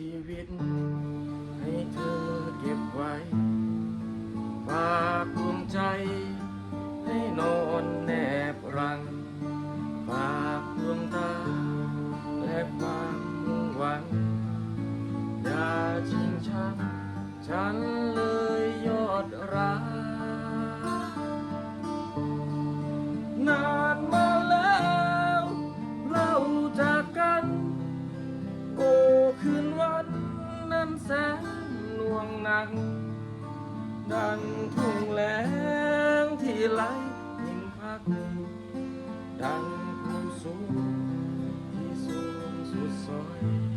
ชีวิต ให้เธอเก็บไว้ฝากดวงใจ ให้นอนแนบรังฝากดวงตา และความมุ่งหวัง อย่าชิงชักฉันเลยยอดรัก ดังทุ่งแลงที่ไหลยิ่งพัก ดังภูสูงที่สูงสุดซอย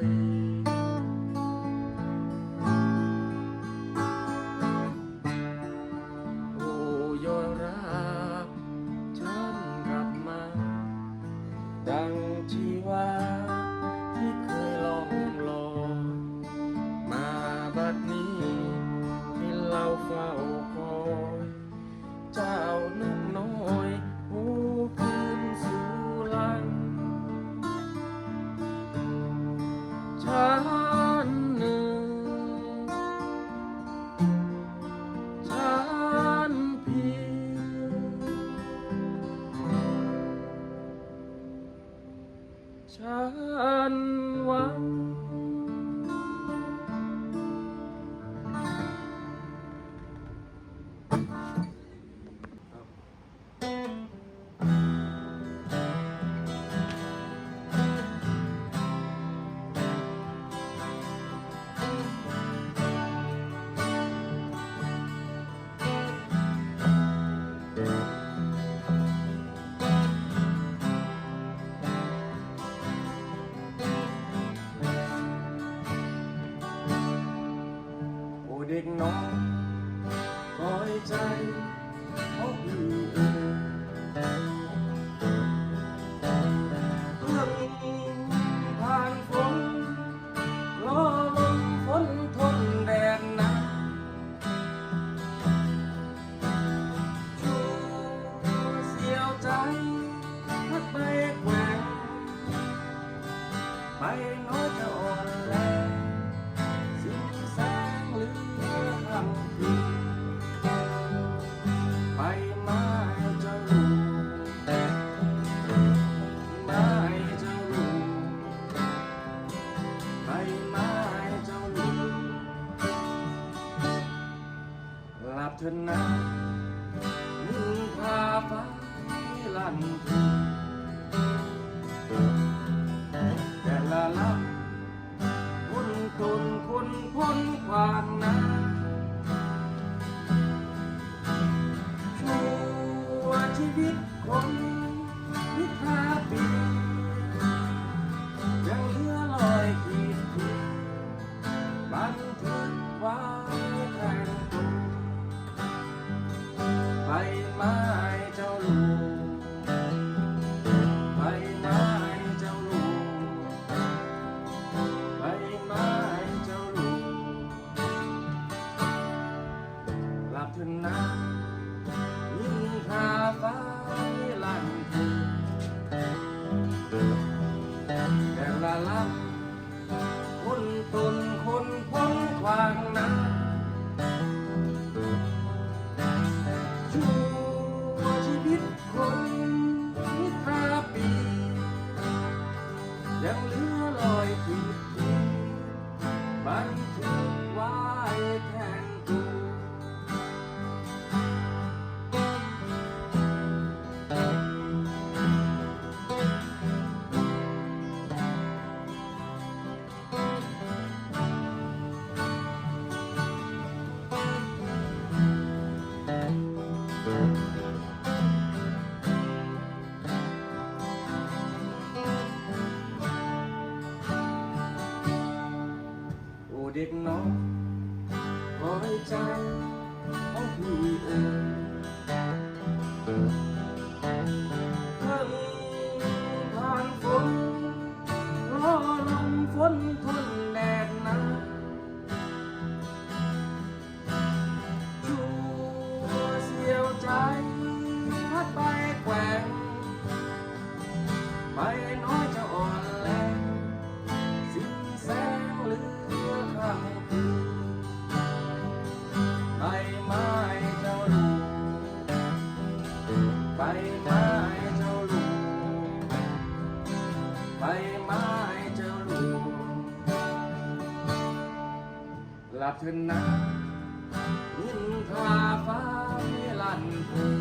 flowers. ไม่น้อยจะอ่อนแรงสิ้นแสงเหลือคำพีไปมาจะรู้ไม่จะรู้ไปมาจะรู้หลับเถอะนะมือพาฟ้ลั่นทุ่างนะชัวชีวิตคน việc nó hỏi trai ông thì em thân than phố lo lắng phân thân ระทึนนะยินทาฟ้าพิลันภู